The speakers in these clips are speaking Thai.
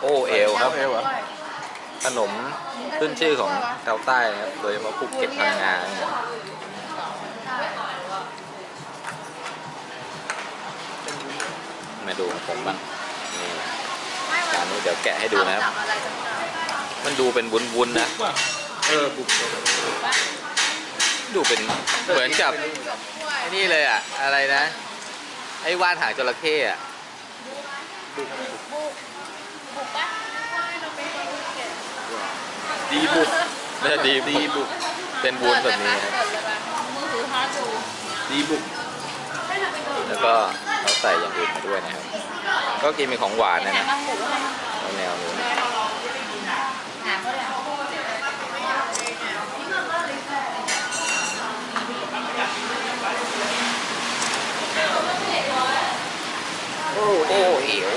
โอเอลครับ เอวเหรอขนมขึ้นชื่อของชาวใต้นะครับ โดยเฉพาะภูเก็ตพังงาเนี่ยมาดูของผมบ้างนี่จานนี้เดี๋ยวแกะให้ดูนะครับ มันดูเป็นวุ้นๆนะ เออบุกดูเป็นเหมือนกับไอ้นี่เลยอะ อะไรนะ ไอ้ว่านหางจระเข้อะ ดีบุกน่าจะดีดีบุกเป็นวุ้นแบบนี้ครับมือถือฮาร์ดดูดีบุกแล้วก็เขาใส่อย่างอื่นมาด้วยนะครับ ก็กินเป็นของหวานนะนะบางหมูอะไรเอาแนวนู้นหาเขาเลยโอ้โอ้เอ๋ว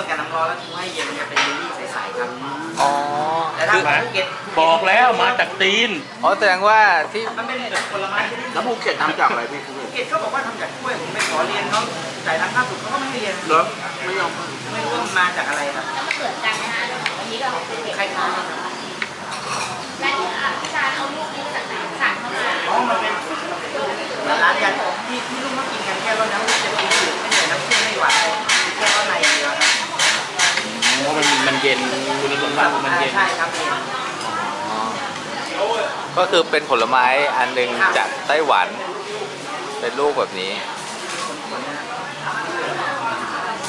วดกับน้ำร้อนแล้วทิ้งให้เย็นมันจะเป็นเยลลี่ใสๆครับอ๋อแต่ถ้าคือของภูเก็ตบอกแล้วมาจากตีน อ๋อแสดงว่าที่มันเป็นผลไม้ชนิดแล้วภูเก็ตทำจากอะไรพี่ภูภูเก็ตเก็ตเขาบอกว่าทำจากกล้วยผมไปขอเรียนเขาจ่ายตังค่าสุดเขาก็ไม่ให้เรียนเหรอไม่ยอมไม่รู้ว่ามันมาจากอะไรครับแล้วมันเหมือนกันนะฮะอันนี้ก็ของภูเก็ตคล้ายๆกันและที่อะพี่ชายเอาลูกนี้มาจากไหนสั่งเข้ามาอ๋อมันเป็นร้านยาที่ที่ลูกเขากินกันแค่รสน้ำ เย็นคุณสมบัติมันเย็น ใช่ครับเย็นอ๋อก็คือเป็นผลไม้อันหนึงจากไต้หวัน เป็นลูกแบบนี้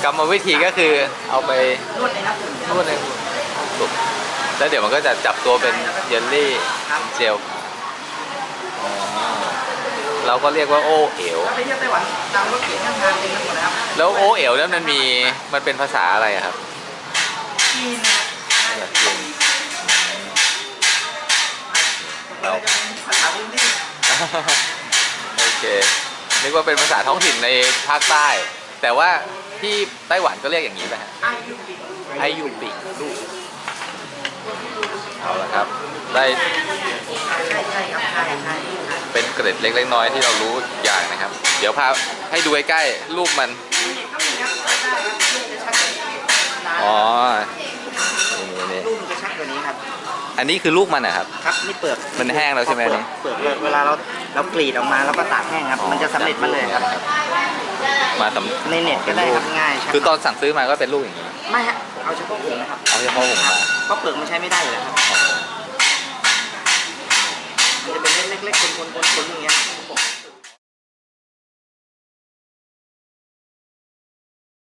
กรรมวิธีก็คือเอาไปนวดในน้ำอุ่นนวดในสุกแล้วเดี๋ยวมันก็จะจับตัวเป็นเยลลี่เจลอ๋อเราก็เรียกว่าโอเอ๋วถ้าไปเที่ยวไต้หวันตามรถเก๋งข้างทางเต็มไปหมดเลยครับแล้วโอเอ๋วนั้นมันมีมันเป็นภาษาอะไรอะครับ จีนนะครับภาษาจีนเราจะเป็นภาษาพื้นที่โอเค นึกว่าเป็นภาษาท้องถิ่นในภาคใต้ แต่ว่าที่ไต้หวันก็เรียกอย่างนี้ป่ะฮะไอยูบิไอยูปิลูกเอาละครับ ได้เป็นเกร็ดเล็กๆน้อยๆที่เรารู้อย่างนะครับ เดี๋ยวพาให้ดูใใกล้ๆลูกมัน ก็มีครับได้ครับลูกจะชัดกว่านี้นาน อ๋อ นี่นี่ ลูกมันจะชัดกว่านี้ครับ อันนี้คือลูกมันนะครับ ครับนี่เปลือกมันแห้งแล้วใช่ไหมอันนี้เปลือกเวลาเราเรากรีดออกมาแล้วก็ตากแห้งครับ มันจะสำเร็จมาเลยครับ มาสำในเน็ตก็ได้ครับง่ายใช่คือตอนสั่งซื้อมาก็เป็นลูกอย่างนี้ ไม่ฮะเอาเฉพาะผงนะครับเอาเฉพาะผมมาเพราะเปลือกมันใช้ไม่ได้อยู่แล้วครับมันจะเป็นเม็ดเล็กๆคนๆๆๆอย่างเงี้ย